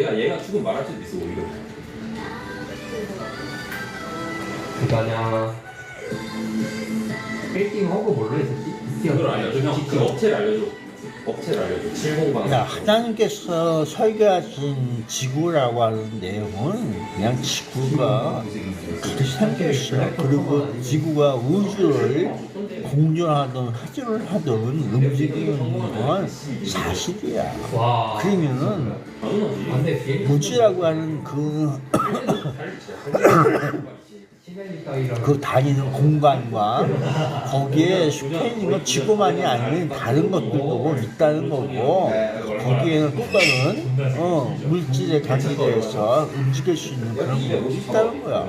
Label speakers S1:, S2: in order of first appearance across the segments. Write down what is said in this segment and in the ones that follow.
S1: 얘가 얘가 죽으면 말할 수도 있어 오히려.
S2: 그거냐 빌딩 허브 뭘로 했었지?
S1: 그걸 알려줘 형. 그 업체를 알려줘. 업체를 알려줘. 70방.
S3: 야, 하나님께서 설계하신 지구라고 하는 내용은 그냥 지구가 그렇게 생겼어요. 그리고 지구가 우주를 공존하든 하전을 하든 움직이는 건 사실이야.
S2: 와
S1: 아,
S3: 그러면은 우주라고 하는 그, 그 다니는 공간과 거기에 건 지구만이 아닌 다른 것들도 있다는 거고 거기에는 또 다른 어, 물질에 관계돼서 움직일 수 있는 그런 것도 있다는 거야.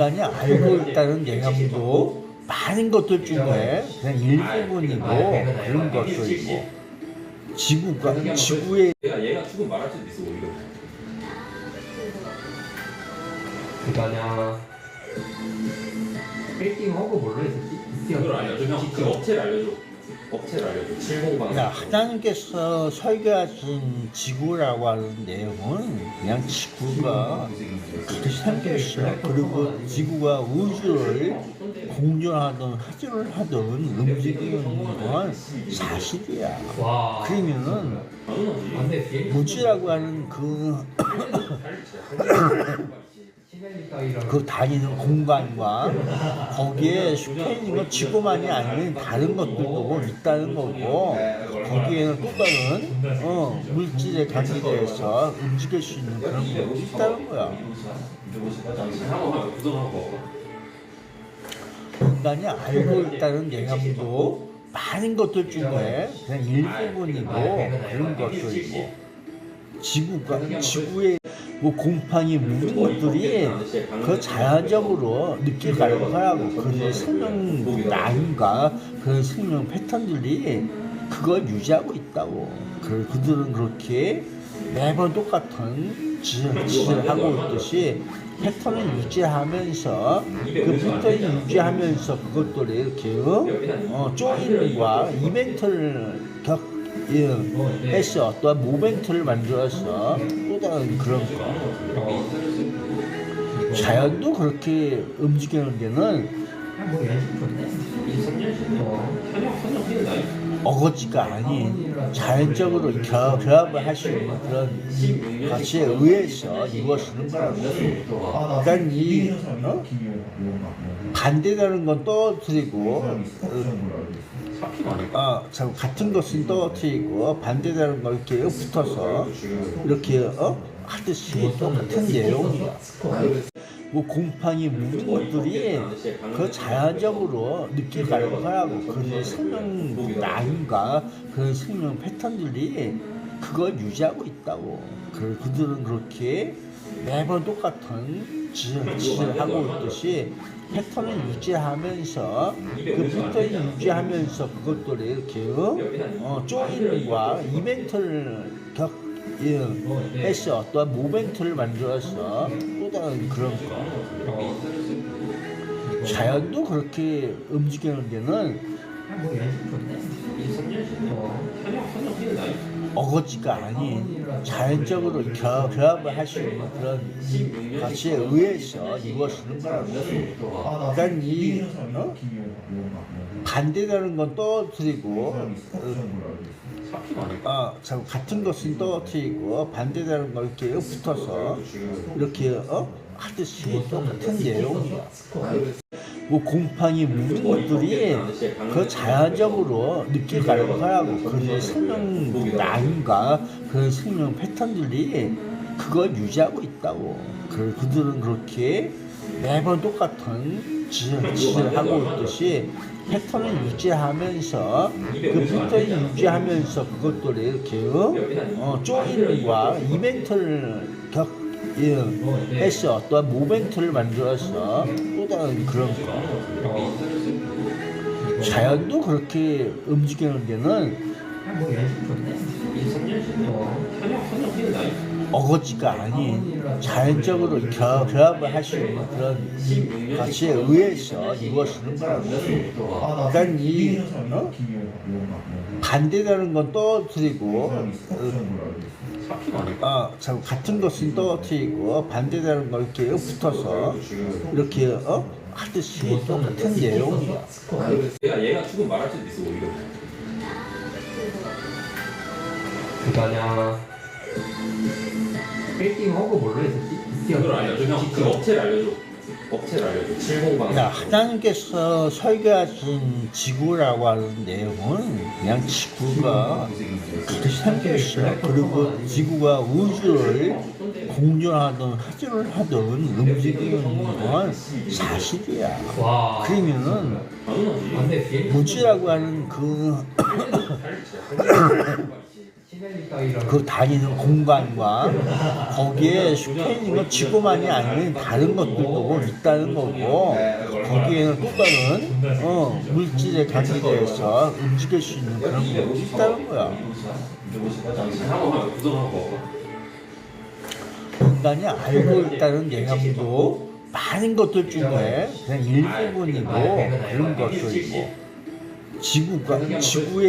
S3: 인간이 알고 있다는 내용도 많은 것들 중에 그냥 일부분이고 그런 것들이고 지구가 지구의
S1: 얘가 얘가 죽으면 말할 수도 있어 오히려.
S2: 그거냐 빌딩 허브 뭘로 했었지?
S1: 그걸 알려줘 형. 그 업체를 알려줘. 업체를 알려줘. 70방.
S3: 야, 하나님께서 설계하신 지구라고 하는 내용은 그냥 지구가 그렇게 생겼어요. 그리고 지구가 우주를 공존하든 하전을 하든 움직이는 건 사실이야.
S2: 와
S3: 그러면은 우주라고 하는 그,
S2: 따위랑
S3: 그 다니는 공간과 거기에 건 지구만이 아닌 다른 것들도 있다는 거고 거기에는 또 다른 어, 물질에 관계돼서 움직일 수 있는 그런 것도 있다는 거야. 인간이 알고 있다는 내용도 많은 것들 중에 그냥 일부분이고 그런 것들이고 지구가 지구의 뭐 곰팡이 모든 것들이 그 자연적으로 느껴갈 거라고 그 생명 라인과 그 생명 패턴들이 그걸 유지하고 있다고. 그 그들은 그렇게 매번 똑같은 짓을 하고 있듯이 패턴을 유지하면서 그 패턴을 유지하면서 그것들이 이렇게 어, 어, 조인과 이벤트를 격 예, 해서 또한 모멘트를 만들어서 또 다른 그런 거 자연도 그렇게 움직이는 데는. 어거지가 아닌 자연적으로 결, 결합을 할 수 있는 그런 가치에 의해서 이루어지는 거라고 그러니까 이 어? 반대되는 건 떨어뜨리고
S1: 사 아,
S3: 참 같은 것은 떨어뜨리고 반대되는 걸 이렇게 붙어서 이렇게 어? 하듯이 똑같은 내용이야. 뭐 곰팡이 모든 것들이 그 자연적으로 느껴갈 거라고 그 생명 라인과 그 생명 패턴들이 그걸 유지하고 있다고 그 그들은 그렇게 매번 똑같은 짓을, 짓을 하고 있듯이 패턴을 유지하면서 그 패턴을 유지하면서 그것들이 이렇게 어, 어, 조인과 이벤트를 격 예, 해서 또한 모멘트를 만들어서 또 다른 그런 거. 자연도 그렇게 움직이는 데는 어거지가 아닌 자연적으로 결, 결합을 할 수 있는 그런 가치에 의해서 이루어지는 거라고 그러니까 이 어? 반대되는 건
S1: 아닐까?
S3: 아, 참 같은 것은 떨어뜨리고 반대되는 걸 이렇게 붙어서 이렇게 어? 하듯이 똑같은 내용이야. 뭐 곰팡이 모든 것들이 그 자연적으로 느껴갈 거라고 그 생명 라인과 그 생명 패턴들이 그걸 유지하고 있다고 그 그들은 그렇게 매번 똑같은 짓을, 짓을 하고 있듯이 패턴을 유지하면서 그 패턴을 유지하면서 그것들이 이렇게 어? 어, 조인과 이벤트를 격 예, 해서 또한 모멘트를 만들어서 또 다른 그런 거 자연도 그렇게 움직이는 데는. 어거지가 아닌 자연적으로 결, 결합을 할 수 있는 그런 것에 의해서 이루어지는 거라고. 그러니까 이 어? 반대되는 건 어, 아, 참 같은 것은 떨어뜨리고 반대되는 걸 이렇게 붙어서 이렇게 어? 하듯이 똑같은 내용이야.
S1: 얘가 얘가 죽음 말할 수도 있어 오히려.
S2: 그거냐. 빌딩 허브 뭘로 했었지?
S1: 그걸 알려줘 형. 그 업체를 알려줘. 업체를 알려줘. 70방.
S3: 야, 하나님께서 설계하신 지구라고 하는 내용은 그냥 지구가 그렇게 생겼어요. 그리고 지구가 우주를 공존하든 하전을 하든 움직이는 건 사실이야.
S2: 와.
S3: 그러면은 우주라고 하는 그,
S2: 따위랑
S3: 그 다니는 공간과 거기에 속해 있는 건 지구만이 아닌 다른 것들도 있다는 거고 거기에는 또 다른 어, 물질에 관계돼서 움직일 수 있는 그런 것도 있다는 거야. 인간이 알고 있다는 내용도 많은 것들 중에 그냥 일부분이고 그런 것들이고 지구가 지구의